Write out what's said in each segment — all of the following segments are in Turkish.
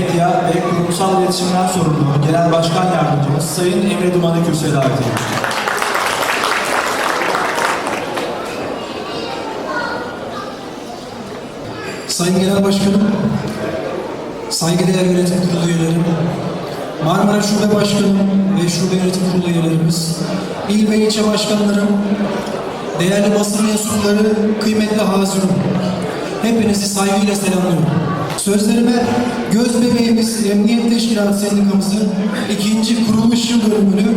Medya ve Kurumsal İletişimden sorumlu Genel Başkan Yardımcımız Sayın Emre Duman'ı kürsüye davet ediyorum. Sayın Genel Başkanım, saygıdeğer yönetim kurulu üyeleri, Marmara Şube Başkanım ve Şube Yönetim Kurulu üyelerimiz, il ve ilçe başkanlarım, değerli basın mensupları, kıymetli hazırım, hepinizi saygıyla selamlıyorum. Sözlerime göz bebeğimiz Emniyet Teşkilatı Sendikamızın ikinci kuruluş yıl dönümünü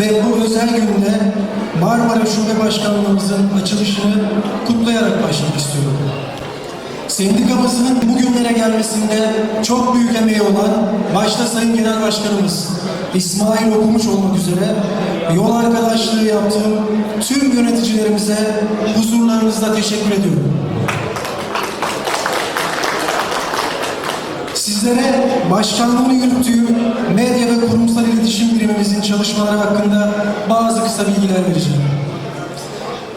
ve bu özel günde Marmara Şube Başkanlığımızın açılışını kutlayarak başlamak istiyorum. Sendikamızın bugünlere gelmesinde çok büyük emeği olan başta Sayın Genel Başkanımız İsmail Okumuş olmak üzere yol arkadaşlığı yaptığım tüm yöneticilerimize huzurlarınızda teşekkür ediyorum. Sizlere başkanlığını yürüttüğü medya ve kurumsal iletişim birimimizin çalışmaları hakkında bazı kısa bilgiler vereceğim.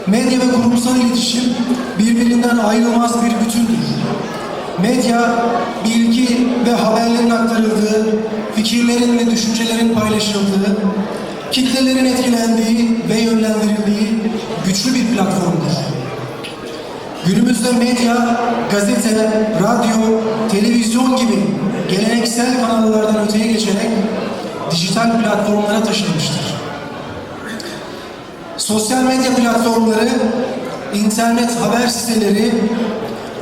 Medya ve kurumsal iletişim birbirinden ayrılmaz bir bütündür. Medya, bilgi ve haberlerin aktarıldığı, fikirlerin ve düşüncelerin paylaşıldığı, kitlelerin etkilendiği ve yönlendirildiği Günümüzde medya, gazete, radyo, televizyon gibi geleneksel kanallardan öteye geçerek dijital platformlara taşınmıştır. Sosyal medya platformları, internet haber siteleri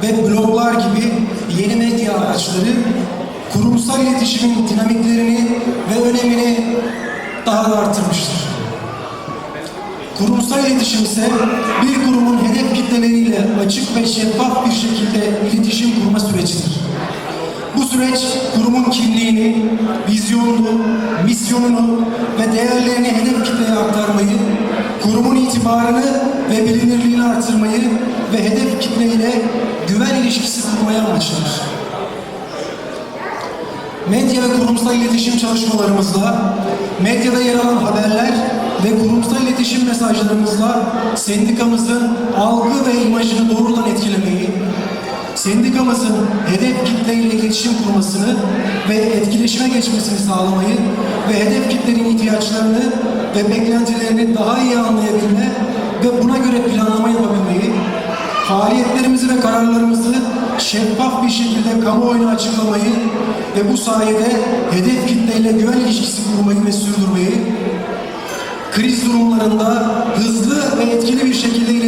ve bloglar gibi yeni medya araçları kurumsal iletişimin dinamiklerini ve önemini daha da arttırmıştır. Kurumsal iletişim ise bir kurumun hedef kitleleriyle açık ve şeffaf bir şekilde iletişim kurma sürecidir. Bu süreç kurumun kimliğini, vizyonunu, misyonunu ve değerlerini hedef kitleye aktarmayı, kurumun itibarını ve bilinirliğini artırmayı ve hedef kitleyle güven ilişkisi kurmayı amaçlar. Medya ve kurumsal iletişim çalışmalarımızla, medyada yer alan haberler ve kurumsal iletişim mesajlarımızla sendikamızın algı ve imajını doğrudan etkilemeyi, sendikamızın hedef kitleyle iletişim kurmasını ve etkileşime geçmesini sağlamayı ve hedef kitlerin ihtiyaçlarını ve beklentilerini daha iyi anlayabilme ve buna göre planlama yapabilmeyi, faaliyetlerimizi ve kararlarımızı şeffaf bir şekilde kamuoyuna açıklamayı ve bu sayede hedef kitleyle güven ilişkisi kurmayı ve sürdürmeyi, kriz durumlarında hızlı ve etkili bir şekilde